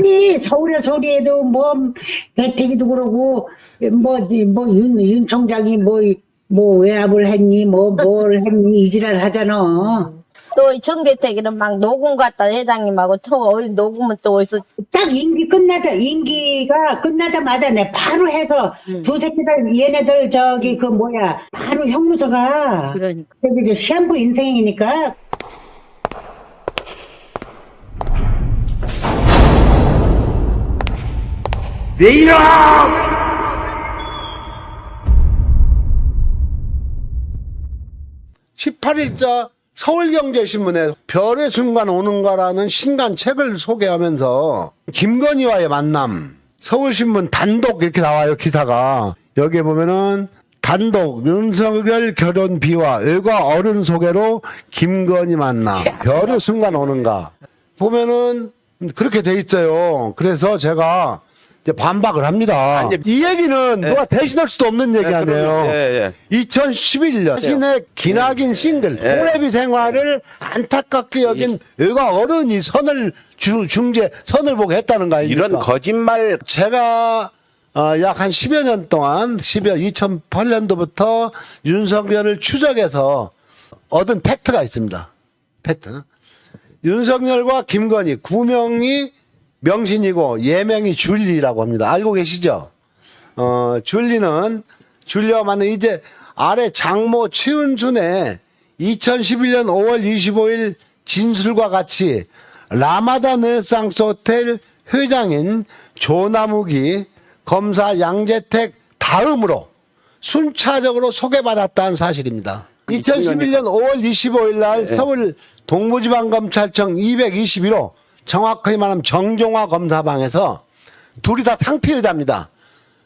아니 서울의 소리에도 뭐 대택이도 그러고 뭐뭐윤 윤 총장이 뭐 뭐 외압을 했니 뭐 뭘 했니 이지랄 하잖아. 또 정대택이는 막 녹음 갔다 회장님하고 또 어디 녹음은 또 어디서 딱 임기 끝나자 임기가 끝나자마자 내 바로 해서 음. 두 새끼들 얘네들 저기 그 뭐야 바로 형무소가 그러니까 저 시한부 인생이니까 왜 이러! 18일자 서울경제신문에 별의 순간 오는가라는 신간 책을 소개하면서 김건희와의 만남 서울신문 단독 이렇게 나와요 기사가. 여기에 보면은 단독 윤석열 결혼 비화 일과 어른 소개로 김건희 만남 별의 순간 오는가. 보면은 그렇게 돼 있어요. 그래서 제가 이제 반박을 합니다 아니, 이 얘기는 누가 대신할 수도 없는 얘기 아니에요 그럼요. 예, 예. 2011년 자신의 기나긴 싱글 예. 호래비 생활을 안타깝게 여긴 여가 어른이 선을 주, 중재 선을 보게 했다는 거 아닙니까? 이런 거짓말 제가 어, 약 한 10여 년 동안 10여 2008년도부터 윤석열을 추적해서 얻은 팩트가 있습니다. 팩트. 윤석열과 김건희 구명이 명신이고 예명이 줄리라고 합니다. 알고 계시죠? 어, 줄리는 줄리와 만나 이제 아래 장모 최은순의 2011년 5월 25일 진술과 같이 라마다 르네상스 호텔 회장인 조나무기 검사 양재택 다음으로 순차적으로 소개받았다는 사실입니다. 2011년 5월 25일 날 서울 동부지방검찰청 221호 정확하게 말하면 정종화 검사방에서 둘이 다 상피의자입니다.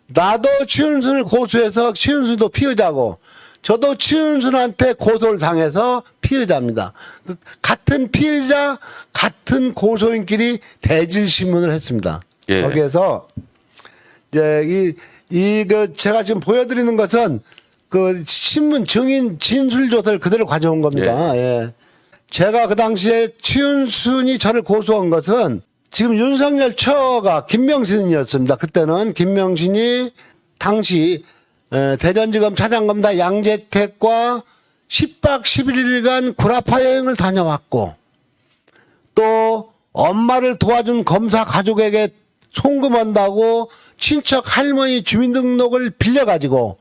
나도 최은순을 고소해서 최은순도 피의자고 저도 최은순한테 고소를 당해서 피의자입니다. 그 같은 피의자 같은 고소인끼리 대질 신문을 했습니다. 예. 거기에서 이제 이, 이, 그, 제가 지금 보여드리는 것은 그 신문 증인 진술 조사를 그대로 가져온 겁니다. 예. 제가 그 당시에 최윤순이 저를 고소한 것은 지금 윤석열 처가 김명신이었습니다. 그때는 김명신이 당시 에, 대전지검 차장검사 양재택과 10박 11일간 구라파 여행을 다녀왔고 또 엄마를 도와준 검사 가족에게 송금한다고 친척 할머니 주민등록을 빌려가지고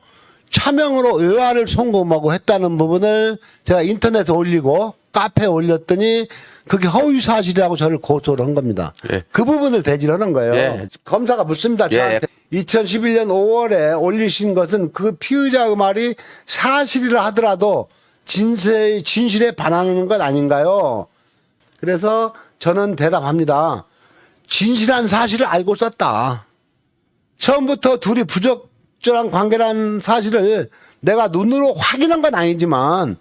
차명으로 의화를 송금하고 했다는 부분을 제가 인터넷에 올리고 카페에 올렸더니 그게 허위 사실이라고 저를 고소를 한 겁니다. 예. 그 부분을 대질하는 거예요. 예. 검사가 묻습니다. 예. 저한테. 2011년 5월에 올리신 것은 그 피의자 의 말이 사실이라 하더라도 진실, 진실에 반하는 것 아닌가요? 그래서 저는 대답합니다. 진실한 사실을 알고 썼다. 처음부터 둘이 부적절한 관계라는 사실을 내가 눈으로 확인한 건 아니지만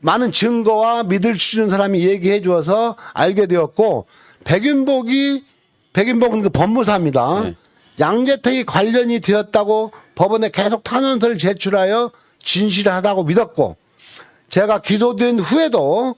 많은 증거와 믿을 수 있는 사람이 얘기해 주어서 알게 되었고 백윤복이 백윤복은 그 법무사입니다. 네. 양재택이 관련이 되었다고 법원에 계속 탄원서를 제출하여 진실하다고 믿었고 제가 기소된 후에도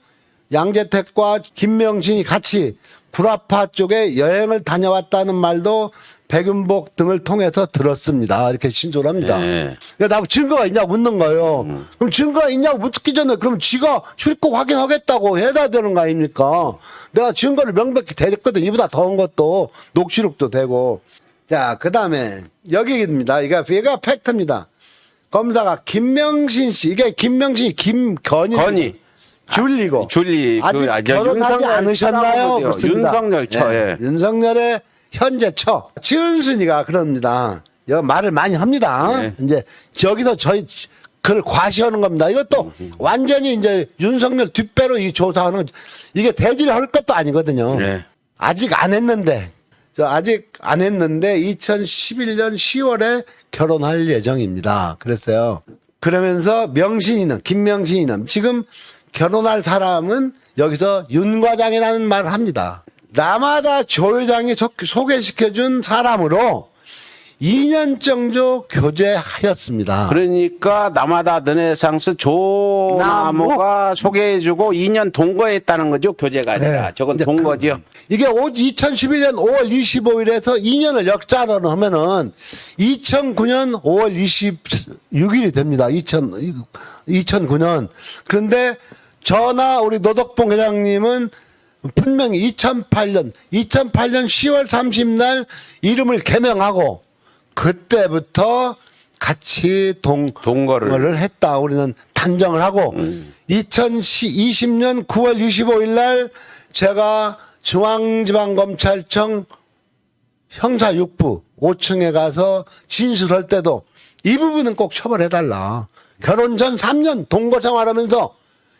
양재택과 김명신이 같이 구라파 쪽에 여행을 다녀왔다는 말도 백윤복 등을 통해서 들었습니다. 이렇게 신조를 합니다. 예. 야, 나 증거가 있냐고 묻는 거예요. 음. 그럼 증거가 있냐고 묻기 전에 그럼 지가 출국 확인하겠다고 해야 되는 거 아닙니까? 내가 증거를 명백히 대줬거든. 이보다 더한 것도 녹취록도 되고. 자, 그 다음에 여기입니다. 이게, 이게 팩트입니다. 검사가 김명신 씨, 이게 김명신이 김건희. 건희. 줄리고. 줄리 아직 그, 아, 결혼하지 윤석열 않으셨나요? 처라고 그렇습니다. 윤석열 처. 예. 윤석열의 현재 처. 최은순이가 그럽니다. 여 말을 많이 합니다. 네. 이제 저기서 저희 그걸 과시하는 겁니다. 이것도 완전히 이제 윤석열 뒷배로 이 조사하는 이게 대질할 것도 아니거든요. 네. 아직 안 했는데 저 아직 안 했는데 2011년 10월에 결혼할 예정입니다. 그랬어요. 그러면서 명신이는 김명신이는 지금 결혼할 사람은 여기서 윤 과장이라는 말을 합니다. 라마다 조 회장이 소- 소개시켜준 사람으로 2년 정도 교제하였습니다. 그러니까 남아다 르네상스 조나무가 소개해주고 2년 동거했다는 거죠. 교제가 아니라. 네. 저건 동거죠. 이게 2011년 5월 25일에서 2년을 역자로 하면은 2009년 5월 26일이 됩니다. 2000, 2009년. 그런데 저나 우리 노덕봉 회장님은 분명히 2008년, 2008년 10월 30날 이름을 개명하고 그때부터 같이 동, 동거를. 했다. 우리는 단정을 하고 2020년 9월 25일 날 제가 중앙지방검찰청 형사 6부 5층에 가서 진술할 때도 이 부분은 꼭 처벌해달라. 결혼 전 3년 동거 생활하면서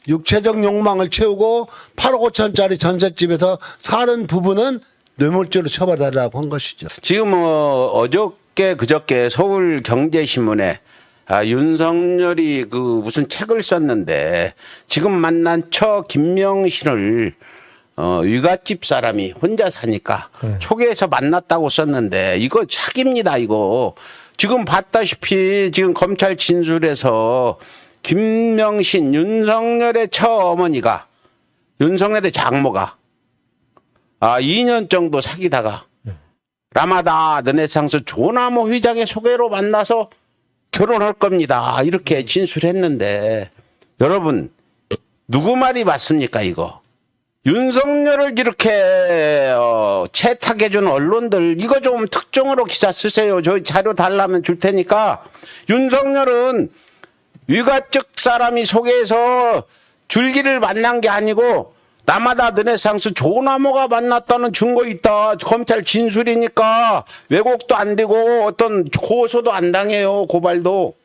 육체적 욕망을 채우고 8억 5천짜리 전셋집에서 사는 부분은 뇌물죄로 처벌해달라고 한 것이죠. 지금 어, 어저께 그저께 서울 경제신문에 아, 윤석열이 그 무슨 책을 썼는데 지금 만난 처 김명신을 어, 위갓집 사람이 혼자 사니까 초계에서 만났다고 썼는데 이거 착입니다 이거 지금 봤다시피 지금 검찰 진술에서 김명신 윤석열의 처 어머니가 윤석열의 장모가 아 2년 정도 사귀다가 라마다 르네상스 조나무 회장의 소개로 만나서 결혼할 겁니다. 이렇게 진술했는데 여러분 누구 말이 맞습니까 이거? 윤석열을 이렇게 어, 채택해 준 언론들 이거 좀 특종으로 기사 쓰세요. 저 자료 달라면 줄 테니까 윤석열은 위가적 사람이 소개해서 줄기를 만난 게 아니고 남아다 르네상스 조나무가 만났다는 증거 있다. 검찰 진술이니까 왜곡도 안 되고 어떤 고소도 안 당해요. 고발도.